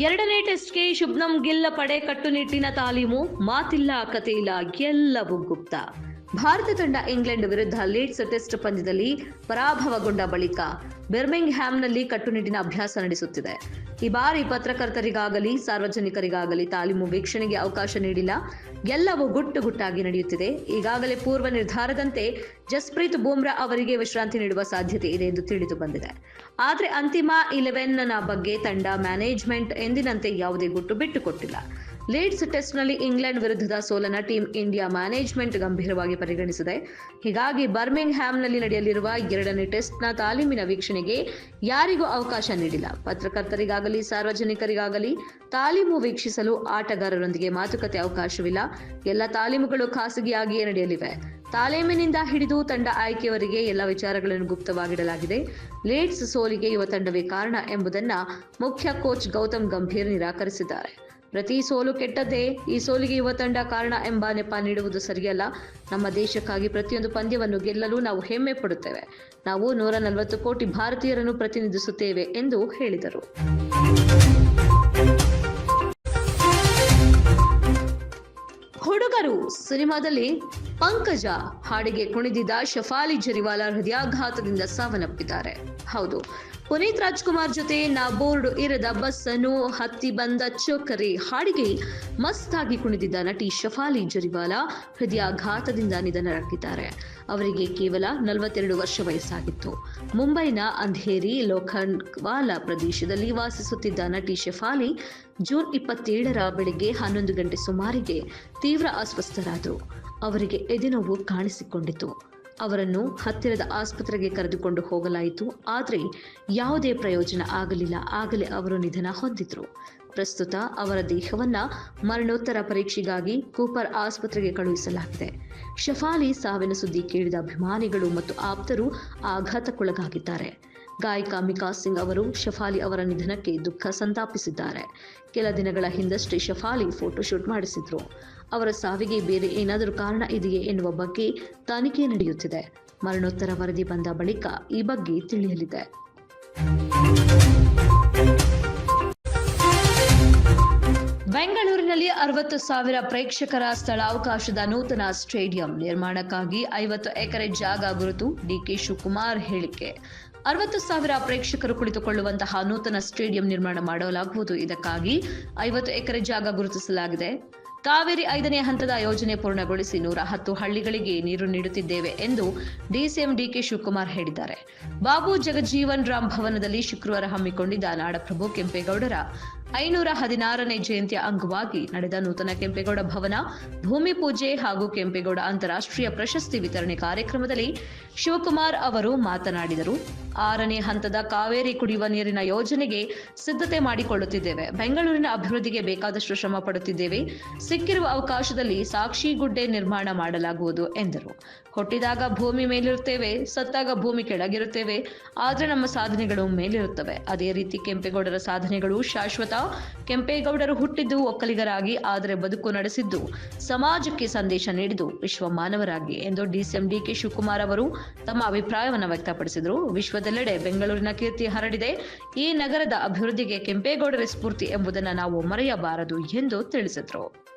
ಎರಡನೇ ಟೆಸ್ಟ್ಗೆ ಶುಭ್ನಂ ಗಿಲ್ಲ ಪಡೆ ಕಟ್ಟುನಿಟ್ಟಿನ ತಾಲೀಮು ಮಾತಿಲ್ಲ ಕಥೆಯಿಲ್ಲ ಎಲ್ಲವೂ ಗುಪ್ತ. ಭಾರತ ತಂಡ ಇಂಗ್ಲೆಂಡ್ ವಿರುದ್ಧ ಲೀಡ್ಸ್ ಟೆಸ್ಟ್ ಪಂದ್ಯದಲ್ಲಿ ಪರಾಭವಗೊಂಡ ಬಳಿಕ ಬೆರ್ಮಿಂಗ್ ಹ್ಯಾಮ್ನಲ್ಲಿ ಕಟ್ಟುನಿಟ್ಟಿನ ಅಭ್ಯಾಸ ನಡೆಸುತ್ತಿದೆ. ಈ ಬಾರಿ ಪತ್ರಕರ್ತರಿಗಾಗಲಿ, ಸಾರ್ವಜನಿಕರಿಗಾಗಲಿ ತಾಲೀಮು ವೀಕ್ಷಣೆಗೆ ಅವಕಾಶ ನೀಡಿಲ್ಲ. ಎಲ್ಲವೂ ಗುಟ್ಟು ಗುಟ್ಟಾಗಿ ನಡೆಯುತ್ತಿದೆ. ಈಗಾಗಲೇ ಪೂರ್ವ ನಿರ್ಧಾರದಂತೆ ಜಸ್ಪ್ರೀತ್ ಬೂಮ್ರಾ ಅವರಿಗೆ ವಿಶ್ರಾಂತಿ ನೀಡುವ ಸಾಧ್ಯತೆ ಇದೆ ಎಂದು ತಿಳಿದು ಬಂದಿದೆ. ಆದರೆ ಅಂತಿಮ ಇಲೆವೆನ್ನ ಬಗ್ಗೆ ತಂಡ ಮ್ಯಾನೇಜ್ಮೆಂಟ್ ಎಂದಿನಂತೆ ಯಾವುದೇ ಗುಟ್ಟು ಬಿಟ್ಟುಕೊಟ್ಟಿಲ್ಲ ಲೀಡ್ಸ್ ಟೆಸ್ಟ್ನಲ್ಲಿ ಇಂಗ್ಲೆಂಡ್ ವಿರುದ್ಧದ ಸೋಲನ ಟೀಂ ಇಂಡಿಯಾ ಮ್ಯಾನೇಜ್ಮೆಂಟ್ ಗಂಭೀರವಾಗಿ ಪರಿಗಣಿಸಿದೆ. ಹೀಗಾಗಿ ಬರ್ಮಿಂಗ್ ಹ್ಯಾಮ್ನಲ್ಲಿ ನಡೆಯಲಿರುವ ಎರಡನೇ ಟೆಸ್ಟ್ನ ತಾಲೀಮಿನ ವೀಕ್ಷಣೆಗೆ ಯಾರಿಗೂ ಅವಕಾಶ ನೀಡಿಲ್ಲ. ಪತ್ರಕರ್ತರಿಗಾಗಲಿ, ಸಾರ್ವಜನಿಕರಿಗಾಗಲಿ ತಾಲೀಮು ವೀಕ್ಷಿಸಲು ಆಟಗಾರರೊಂದಿಗೆ ಮಾತುಕತೆ ಅವಕಾಶವಿಲ್ಲ. ಎಲ್ಲ ತಾಲೀಮುಗಳು ಖಾಸಗಿಯಾಗಿಯೇ ನಡೆಯಲಿವೆ. ತಾಲೀಮಿನಿಂದ ಹಿಡಿದು ತಂಡ ಆಯ್ಕೆಯವರಿಗೆ ಎಲ್ಲ ವಿಚಾರಗಳನ್ನು ಗುಪ್ತವಾಗಿಡಲಾಗಿದೆ. ಲೀಡ್ಸ್ ಸೋಲಿಗೆ ಯುವ ತಂಡವೇ ಕಾರಣ ಎಂಬುದನ್ನು ಮುಖ್ಯ ಕೋಚ್ ಗೌತಮ್ ಗಂಭೀರ್ ನಿರಾಕರಿಸಿದ್ದಾರೆ. ಪ್ರತಿ ಸೋಲು ಕೆಟ್ಟದ್ದೇ ಈ ಸೋಲಿಗೆ ಯುವ ತಂಡ ಕಾರಣ ಎಂಬ ನೆಪ ನೀಡುವುದು ಸರಿಯಲ್ಲ. ನಮ್ಮ ದೇಶಕ್ಕಾಗಿ ಪ್ರತಿಯೊಂದು ಪಂದ್ಯವನ್ನು ಗೆಲ್ಲಲು ನಾವು ಹೆಮ್ಮೆ ಪಡುತ್ತೇವೆ. ನಾವು ನೂರ ನಲವತ್ತು ಕೋಟಿ ಭಾರತೀಯರನ್ನು ಪ್ರತಿನಿಧಿಸುತ್ತೇವೆ ಎಂದು ಹೇಳಿದರು. ಹುಡುಗರು ಸಿನಿಮಾದಲ್ಲಿ ಪಂಕಜ ಹಾಡಿಗೆ ಕುಣಿದಿದ್ದ ಶಫಾಲಿ ಜರಿವಾಲ ಹೃದಯಾಘಾತದಿಂದ ಸಾವನ್ನಪ್ಪಿದ್ದಾರೆ. ಹೌದು ಪುನೀತ್ ರಾಜ್ಕುಮಾರ್ ಜೊತೆ ನಾ ಬೋರ್ಡ್ ಇರದ ಬಸ್ ಅನ್ನು ಹತ್ತಿ ಬಂದ ಚೋಕರಿ ಹಾಡಿಗೆ ಮಸ್ತಾಗಿ ಕುಣಿದಿದ್ದ ನಟಿ ಶಫಾಲಿ ಜರಿವಾಲ ಹೃದಯಾಘಾತದಿಂದ ನಿಧನರಾಗಿದ್ದಾರೆ. ಅವರಿಗೆ ಕೇವಲ ನಲವತ್ತೆರಡು ವರ್ಷ ವಯಸ್ಸಾಗಿತ್ತು. ಮುಂಬೈನ ಅಂಧೇರಿ ಲೋಖಂಡ್ವಾಲ ಪ್ರದೇಶದಲ್ಲಿ ವಾಸಿಸುತ್ತಿದ್ದ ನಟಿ ಶಫಾಲಿ ಜೂನ್ ಇಪ್ಪತ್ತೇಳರ ಬೆಳಗ್ಗೆ ಹನ್ನೊಂದು ಗಂಟೆ ಸುಮಾರಿಗೆ ತೀವ್ರ ಅಸ್ವಸ್ಥರಾದರು. ಅವರಿಗೆ ಎದೆನೋವು ಕಾಣಿಸಿಕೊಂಡಿತು. ಅವರನ್ನು ಹತ್ತಿರದ ಆಸ್ಪತ್ರೆಗೆ ಕರೆದುಕೊಂಡು ಹೋಗಲಾಯಿತು. ಆದರೆ ಯಾವುದೇ ಪ್ರಯೋಜನ ಆಗಲಿಲ್ಲ. ಆಗಲೇ ಅವರು ನಿಧನ ಹೊಂದಿದ್ರು. ಪ್ರಸ್ತುತ ಅವರ ದೇಹವನ್ನ ಮರಣೋತ್ತರ ಪರೀಕ್ಷೆಗಾಗಿ ಕೂಪರ್ ಆಸ್ಪತ್ರೆಗೆ ಕಳುಹಿಸಲಾಗಿದೆ. ಶಫಾಲಿ ಸಾವಿನ ಸುದ್ದಿ ಕೇಳಿದ ಅಭಿಮಾನಿಗಳು ಮತ್ತು ಆಪ್ತರು ಆಘಾತಕ್ಕೊಳಗಾಗಿದ್ದಾರೆ. ಗಾಯಕ ಮಿಕಾ ಸಿಂಗ್ ಅವರು ಶಫಾಲಿ ಅವರ ನಿಧನಕ್ಕೆ ದುಃಖ ಸಂತಾಪಿಸಿದ್ದಾರೆ. ಕೆಲ ದಿನಗಳ ಹಿಂದಷ್ಟೇ ಶಫಾಲಿ ಫೋಟೋಶೂಟ್ ಮಾಡಿಸಿದ್ರು. ಅವರ ಸಾವಿಗೆ ಬೇರೆ ಏನಾದರೂ ಕಾರಣ ಇದೆಯೇ ಎನ್ನುವ ಬಗ್ಗೆ ತನಿಖೆ ನಡೆಯುತ್ತಿದೆ. ಮರಣೋತ್ತರ ವರದಿ ಬಂದ ಬಳಿಕ ಈ ಬಗ್ಗೆ ತಿಳಿಯಲಿದೆ. ಬೆಂಗಳೂರಿನಲ್ಲಿ ಅರವತ್ತು ಸಾವಿರ ಪ್ರೇಕ್ಷಕರ ಸ್ಥಳಾವಕಾಶದ ನೂತನ ಸ್ಟೇಡಿಯಂ ನಿರ್ಮಾಣಕ್ಕಾಗಿ ಐವತ್ತು ಎಕರೆ ಜಾಗ ಗುರುತು ಡಿಕೆ ಶಿವಕುಮಾರ್ ಹೇಳಿಕೆ. ಅರವತ್ತು ಸಾವಿರ ಪ್ರೇಕ್ಷಕರು ಕುಳಿತುಕೊಳ್ಳುವಂತಹ ನೂತನ ಸ್ಟೇಡಿಯಂ ನಿರ್ಮಾಣ ಮಾಡಲಾಗುವುದು. ಇದಕ್ಕಾಗಿ ಐವತ್ತು ಎಕರೆ ಜಾಗ ಗುರುತಿಸಲಾಗಿದೆ. ಕಾವೇರಿ ಐದನೇ ಹಂತದ ಯೋಜನೆ ಪೂರ್ಣಗೊಳಿಸಿ ನೂರ ಹತ್ತು ಹಳ್ಳಿಗಳಿಗೆ ನೀರು ನೀಡುತ್ತಿದ್ದೇವೆ ಎಂದು ಡಿಸಿಎಂ ಡಿಕೆ ಶಿವಕುಮಾರ್ ಹೇಳಿದ್ದಾರೆ. ಬಾಬು ಜಗಜೀವನ್ ರಾಮ್ ಭವನದಲ್ಲಿ ಶುಕ್ರವಾರ ಹಮ್ಮಿಕೊಂಡಿದ್ದ ನಾಡಪ್ರಭು ಕೆಂಪೇಗೌಡರ ಐನೂರ ಹದಿನಾರನೇ ಜಯಂತಿಯ ಅಂಗವಾಗಿ ನಡೆದ ನೂತನ ಕೆಂಪೇಗೌಡ ಭವನ, ಭೂಮಿ ಪೂಜೆ ಹಾಗೂ ಕೆಂಪೇಗೌಡ ಅಂತಾರಾಷ್ಟ್ರೀಯ ಪ್ರಶಸ್ತಿ ವಿತರಣೆ ಕಾರ್ಯಕ್ರಮದಲ್ಲಿ ಶಿವಕುಮಾರ್ ಅವರು ಮಾತನಾಡಿದರು. ಆರನೇ ಹಂತದ ಕಾವೇರಿ ಕುಡಿಯುವ ನೀರಿನ ಯೋಜನೆಗೆ ಸಿದ್ಧತೆ ಮಾಡಿಕೊಳ್ಳುತ್ತಿದ್ದೇವೆ. ಬೆಂಗಳೂರಿನ ಅಭಿವೃದ್ಧಿಗೆ ಬೇಕಾದಷ್ಟು ಶ್ರಮ ಪಡುತ್ತಿದ್ದೇವೆ. ಸಿಕ್ಕಿರುವ ಅವಕಾಶದಲ್ಲಿ ಸಾಕ್ಷಿ ಗುಡ್ಡೆ ನಿರ್ಮಾಣ ಮಾಡಲಾಗುವುದು ಎಂದರು. ಹುಟ್ಟಿದಾಗ ಭೂಮಿ ಮೇಲಿರುತ್ತೇವೆ, ಸತ್ತಾಗ ಭೂಮಿ ಕೆಳಗಿರುತ್ತೇವೆ, ಆದರೆ ನಮ್ಮ ಸಾಧನೆಗಳು ಮೇಲಿರುತ್ತವೆ. ಅದೇ ರೀತಿ ಕೆಂಪೇಗೌಡರ ಸಾಧನೆಗಳು ಶಾಶ್ವತ. ಕೆಂಪೇಗೌಡರು ಹುಟ್ಟಿದ್ದು ಒಕ್ಕಲಿಗರಾಗಿ, ಆದರೆ ಬದುಕು ನಡೆಸಿದ್ದು ಸಮಾಜಕ್ಕೆ ಸಂದೇಶ ನೀಡಿದ್ದು ವಿಶ್ವ ಮಾನವರಾಗಿ ಎಂದು ಡಿಸಿಎಂ ಡಿಕೆ ಶಿವಕುಮಾರ್ ಅವರು ತಮ್ಮ ಅಭಿಪ್ರಾಯವನ್ನು ವ್ಯಕ್ತಪಡಿಸಿದರು. ವಿಶ್ವದೆಲ್ಲೆಡೆ ಬೆಂಗಳೂರಿನ ಕೀರ್ತಿ ಹರಡಿದೆ. ಈ ನಗರದ ಅಭಿವೃದ್ಧಿಗೆ ಕೆಂಪೇಗೌಡರ ಸ್ಫೂರ್ತಿ ಎಂಬುದನ್ನು ನಾವು ಮರೆಯಬಾರದು ಎಂದು ತಿಳಿಸಿದರು.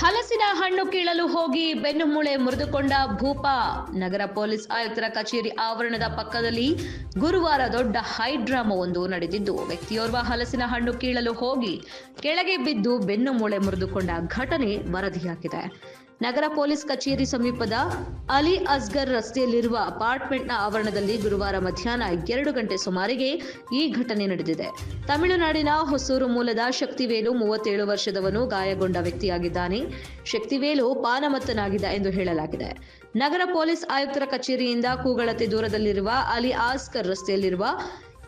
ಹಲಸಿನ ಹಣ್ಣು ಕೀಳಲು ಹೋಗಿ ಬೆನ್ನುಮೂಳೆ ಮುರಿದುಕೊಂಡ ಭೂಪ, ನಗರ ಪೊಲೀಸ್ ಆಯುಕ್ತರ ಕಚೇರಿ ಆವರಣದ ಪಕ್ಕದಲ್ಲಿ ಗುರುವಾರ ದೊಡ್ಡ ಹೈಡ್ರಾಮವೊಂದು ನಡೆದಿದ್ದು, ವ್ಯಕ್ತಿಯೋರ್ವ ಹಲಸಿನ ಹಣ್ಣು ಕೀಳಲು ಹೋಗಿ ಕೆಳಗೆ ಬಿದ್ದು ಬೆನ್ನುಮೂಳೆ ಮುರಿದುಕೊಂಡ ಘಟನೆ ವರದಿಯಾಗಿದೆ. ನಗರ ಪೊಲೀಸ್ ಕಚೇರಿ ಸಮೀಪದ ಅಲಿ ಅಸ್ಗರ್ ರಸ್ತೆಯಲ್ಲಿರುವ ಅಪಾರ್ಟ್ಮೆಂಟ್ನ ಆವರಣದಲ್ಲಿ ಗುರುವಾರ ಮಧ್ಯಾಹ್ನ ಎರಡು ಗಂಟೆ ಸುಮಾರಿಗೆ ಈ ಘಟನೆ ನಡೆದಿದೆ. ತಮಿಳುನಾಡಿನ ಹೊಸೂರು ಮೂಲದ ಶಕ್ತಿವೇಲು ಮೂವತ್ತೇಳು ವರ್ಷದವನು ಗಾಯಗೊಂಡ ವ್ಯಕ್ತಿಯಾಗಿದ್ದಾನೆ. ಶಕ್ತಿವೇಲು ಪಾನಮತ್ತನಾಗಿದ್ದ ಎಂದು ಹೇಳಲಾಗಿದೆ. ನಗರ ಪೊಲೀಸ್ ಆಯುಕ್ತರ ಕಚೇರಿಯಿಂದ ಕೂಗಳತೆ ದೂರದಲ್ಲಿರುವ ಅಲಿ ಆಸ್ಕರ್ ರಸ್ತೆಯಲ್ಲಿರುವ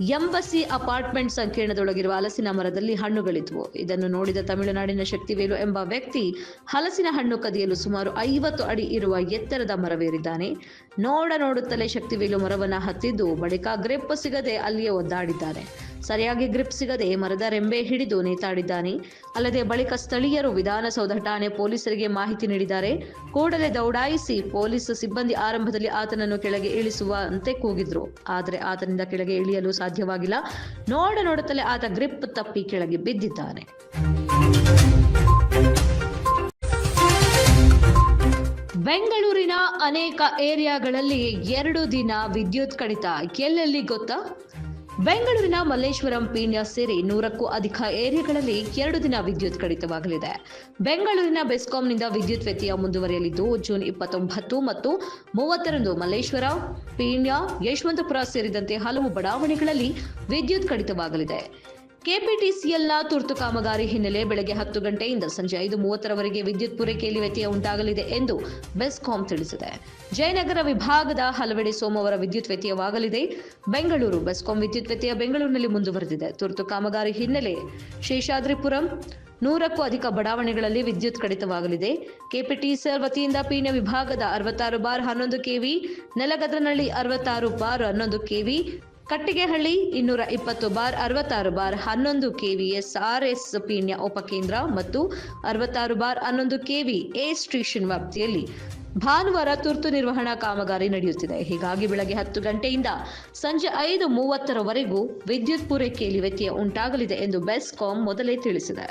ಎಂಬಸಿ ಅಪಾರ್ಟ್ಮೆಂಟ್ ಸಂಕೀರ್ಣದೊಳಗಿರುವ ಹಲಸಿನ ಮರದಲ್ಲಿ ಹಣ್ಣುಗಳಿದ್ವು. ಇದನ್ನು ನೋಡಿದ ತಮಿಳುನಾಡಿನ ಶಕ್ತಿವೇಲು ಎಂಬ ವ್ಯಕ್ತಿ ಹಲಸಿನ ಹಣ್ಣು ಕದಿಯಲು ಸುಮಾರು ಐವತ್ತು ಅಡಿ ಇರುವ ಎತ್ತರದ ಮರವೇರಿದ್ದಾನೆ. ನೋಡ ನೋಡುತ್ತಲೇ ಶಕ್ತಿವೇಲು ಮರವನ್ನು ಹತ್ತಿದ್ದು ಬಳಿಕ ಗ್ರಿಪ್ ಸಿಗದೆ ಅಲ್ಲಿಯೇ ಒದ್ದಾಡಿದ್ದಾನೆ. ಸರಿಯಾಗಿ ಗ್ರಿಪ್ ಸಿಗದೆ ಮರದ ರೆಂಬೆ ಹಿಡಿದು ನೇತಾಡಿದ್ದಾನೆ. ಅಲ್ಲದೆ ಬಳಿಕ ಸ್ಥಳೀಯರು ವಿಧಾನಸೌಧ ಠಾಣೆ ಪೊಲೀಸರಿಗೆ ಮಾಹಿತಿ ನೀಡಿದ್ದಾರೆ. ಕೂಡಲೇ ದೌಡಾಯಿಸಿ ಪೊಲೀಸ್ ಸಿಬ್ಬಂದಿ ಆರಂಭದಲ್ಲಿ ಆತನನ್ನು ಕೆಳಗೆ ಇಳಿಸುವಂತೆ ಕೂಗಿದ್ರು. ಆದರೆ ಆತನಿಂದ ಕೆಳಗೆ ಇಳಿಯಲು ಸಾಧ್ಯವಾಗಿಲ್ಲ. ನೋಡ ನೋಡುತ್ತಲೇ ಆತ ಗ್ರಿಪ್ ತಪ್ಪಿ ಕೆಳಗೆ ಬಿದ್ದಿದ್ದಾನೆ. ಬೆಂಗಳೂರಿನ ಅನೇಕ ಏರಿಯಾಗಳಲ್ಲಿ ಎರಡು ದಿನ ವಿದ್ಯುತ್ ಕಡಿತ. ಎಲ್ಲೆಲ್ಲಿ ಗೊತ್ತಾ? ಬೆಂಗಳೂರಿನ ಮಲ್ಲೇಶ್ವರಂ ಪೀಣ್ಯ ಸೇರಿ ನೂರಕ್ಕೂ ಅಧಿಕ ಏರಿಯಾಗಳಲ್ಲಿ ಎರಡು ದಿನ ವಿದ್ಯುತ್ ಕಡಿತವಾಗಲಿದೆ. ಬೆಂಗಳೂರಿನ ಬೆಸ್ಕಾಂನಿಂದ ವಿದ್ಯುತ್ ವ್ಯತ್ಯಯ ಮುಂದುವರಿಯಲಿದ್ದು, ಜೂನ್ ಇಪ್ಪತ್ತೊಂಬತ್ತು ಮತ್ತು ಮೂವತ್ತರಂದು ಮಲ್ಲೇಶ್ವರ, ಪೀಣ್ಯ, ಯಶವಂತಪುರ ಸೇರಿದಂತೆ ಹಲವು ಬಡಾವಣೆಗಳಲ್ಲಿ ವಿದ್ಯುತ್ ಕಡಿತವಾಗಲಿದೆ. ಕೆಪಿಟಿಸಿಎಲ್ನ ತುರ್ತು ಕಾಮಗಾರಿ ಹಿನ್ನೆಲೆ ಬೆಳಗ್ಗೆ ಹತ್ತು ಗಂಟೆಯಿಂದ ಸಂಜೆ ಐದು ಮೂವತ್ತರವರೆಗೆ ವಿದ್ಯುತ್ ಪೂರೈಕೆಯಲ್ಲಿ ವ್ಯತ್ಯಯ ಉಂಟಾಗಲಿದೆ ಎಂದು ಬೆಸ್ಕಾಂ ತಿಳಿಸಿದೆ. ಜಯನಗರ ವಿಭಾಗದ ಹಲವೆಡೆ ಸೋಮವಾರ ವಿದ್ಯುತ್ ವ್ಯತ್ಯಯವಾಗಲಿದೆ. ಬೆಂಗಳೂರು, ಬೆಸ್ಕಾಂ ವಿದ್ಯುತ್ ವ್ಯತ್ಯಯ ಬೆಂಗಳೂರಿನಲ್ಲಿ ಮುಂದುವರೆದಿದೆ. ತುರ್ತು ಕಾಮಗಾರಿ ಹಿನ್ನೆಲೆ ಶೇಷಾದ್ರಿಪುರಂ ನೂರಕ್ಕೂ ಅಧಿಕ ಬಡಾವಣೆಗಳಲ್ಲಿ ವಿದ್ಯುತ್ ಕಡಿತವಾಗಲಿದೆ. ಕೆಪಿಟಿಸಿಎಲ್ ವತಿಯಿಂದ ಪೀಣ್ಯ ವಿಭಾಗದ ಅರವತ್ತಾರು ಬಾರ್ ಹನ್ನೊಂದು ಕೆವಿ, ನೆಲಗದ್ರನಹಳ್ಳಿ ಅರವತ್ತಾರು ಬಾರ್ ಹನ್ನೊಂದು ಕೆವಿ ಕಟ್ಟಿಗೆಹಳ್ಳಿ ಇನ್ನೂರ ಇಪ್ಪತ್ತು ಬಾರ್, ಅರವತ್ತಾರು ಬಾರ್, ಹನ್ನೊಂದು ಕೆವಿ ಎಸ್ ಪೀಣ್ಯ ಉಪಕೇಂದ್ರ ಮತ್ತು ಅರವತ್ತಾರು ಬಾರ್, ಹನ್ನೊಂದು ಕೆವಿ ಎ ಸ್ಟೇಷನ್ ವ್ಯಾಪ್ತಿಯಲ್ಲಿ ಭಾನುವಾರ ತುರ್ತು ನಿರ್ವಹಣಾ ಕಾಮಗಾರಿ ನಡೆಯುತ್ತಿದೆ. ಹೀಗಾಗಿ ಬೆಳಗ್ಗೆ ಹತ್ತು ಗಂಟೆಯಿಂದ ಸಂಜೆ ಐದು ಮೂವತ್ತರವರೆಗೂ ವಿದ್ಯುತ್ ಪೂರೈಕೆಯಲ್ಲಿ ವ್ಯತ್ಯಯ ಉಂಟಾಗಲಿದೆ ಎಂದು ಬೆಸ್ಕಾಂ ಮೊದಲೇ ತಿಳಿಸಿದೆ.